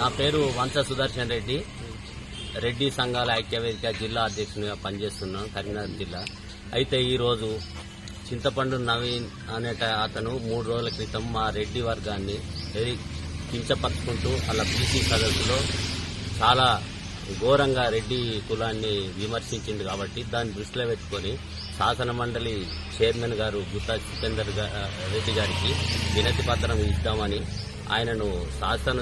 నా పేరు వంశ సుదర్శన్ రెడ్డి. రెడ్డి సంఘాల ఐక్యవేదిక జిల్లా అధ్యక్షునిగా పనిచేస్తున్నాను కరీంనగర్ జిల్లా. అయితే ఈరోజు చింతపండు నవీన్ అనేట అతను మూడు రోజుల క్రితం మా రెడ్డి వర్గాన్ని కించపరుచుకుంటూ అలా బీసీ సదస్సులో చాలా ఘోరంగా రెడ్డి కులాన్ని విమర్శించింది కాబట్టి దాన్ని దృష్టిలో పెట్టుకొని శాసన మండలి చైర్మన్ గారు గుత్తా సికందర్ రెడ్డి గారికి వినతి పత్రం ఇద్దామని ఆయనను శాసన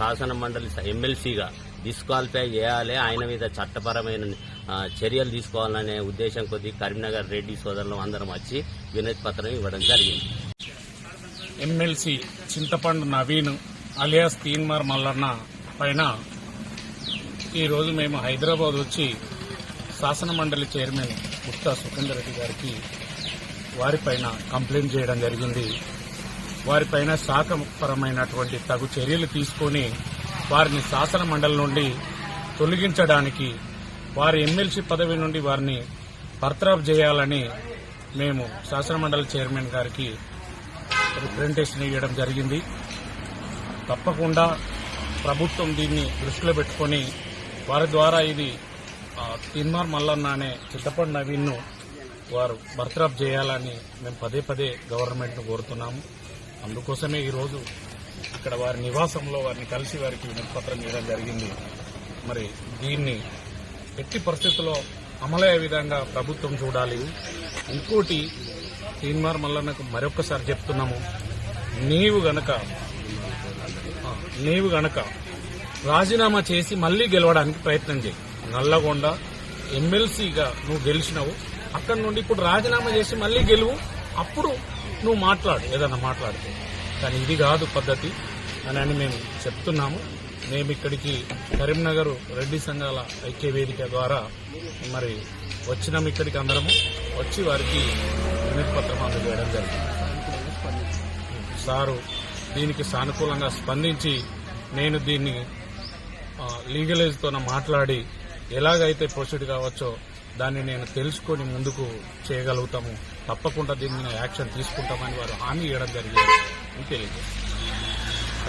శాసన మండలి ఎమ్మెల్సీగా డిస్క్వాలిఫై చేయాలి. ఆయన మీద చట్టపరమైన చర్యలు తీసుకోవాలనే ఉద్దేశం కొద్దీ కరీంనగర్ రెడ్డి సోదరులు అందరం వచ్చి వినతి పత్రం ఇవ్వడం జరిగింది. ఎమ్మెల్సీ చింతపండు నవీన్ అలియాస్ తీన్మార్ మల్లన్న పైన ఈరోజు మేము హైదరాబాద్ వచ్చి శాసన మండలి చైర్మన్ గుప్తా సుఖేందర్ రెడ్డి గారికి వారిపైన కంప్లైంట్ చేయడం జరిగింది. వారిపైన శాఖపరమైనటువంటి తగు చర్యలు తీసుకొని వారిని శాసన మండలి నుండి తొలగించడానికి వారి ఎమ్మెల్సీ పదవి నుండి వారిని బర్తరాఫ్ చేయాలని మేము శాసనమండలి చైర్మన్ గారికి రిప్రజెంటేషన్ ఇవ్వడం జరిగింది. తప్పకుండా ప్రభుత్వం దీన్ని దృష్టిలో పెట్టుకొని వారి ద్వారా ఇది తిన్మార్ మల్లన్న అనే చిత్తపండు నవీన్ను వారు బర్తరాఫ్ చేయాలని మేము పదే పదే గవర్నమెంట్ను కోరుతున్నాము. అందుకోసమే ఈరోజు ఇక్కడ వారి నివాసంలో వారిని కలిసి వారికి వినతిపత్రం ఇవ్వడం జరిగింది. మరి దీన్ని ఎట్టి పరిస్థితుల్లో అమలయ్యే విధంగా ప్రభుత్వం చూడాలి. ఇంకోటి తీన్మార్ మల్లన్నకు మరొకసారి చెప్తున్నాము. నీవు గనక నీవు గనక రాజీనామా చేసి మళ్ళీ గెలవడానికి ప్రయత్నం చేయి. నల్లగొండ ఎమ్మెల్సీగా నువ్వు గెలిచినావు. అక్కడి నుండి ఇప్పుడు రాజీనామా చేసి మళ్ళీ గెలువు. అప్పుడు నువ్వు మాట్లాడు ఏదన్నా మాట్లాడితే. కానీ ఇది కాదు పద్ధతి అని అని మేము చెప్తున్నాము. మేము ఇక్కడికి కరీంనగర్ రెడ్డి సంఘాల ఐక్య వేదిక ద్వారా మరి వచ్చినాం ఇక్కడికి అందరము. వచ్చి వారికి వినతి పత్రం అందజేయడం జరిగింది. సారు దీనికి సానుకూలంగా స్పందించి నేను దీన్ని లీగలైజ్తో మాట్లాడి ఎలాగైతే ప్రొసీడ్ కావచ్చో దాన్ని నేను తెలుసుకొని ముందుకు చేయగలుగుతాము. తప్పకుండా దీని మీద యాక్షన్ తీసుకుంటామని వారు హామీ ఇవ్వడం జరిగింది అని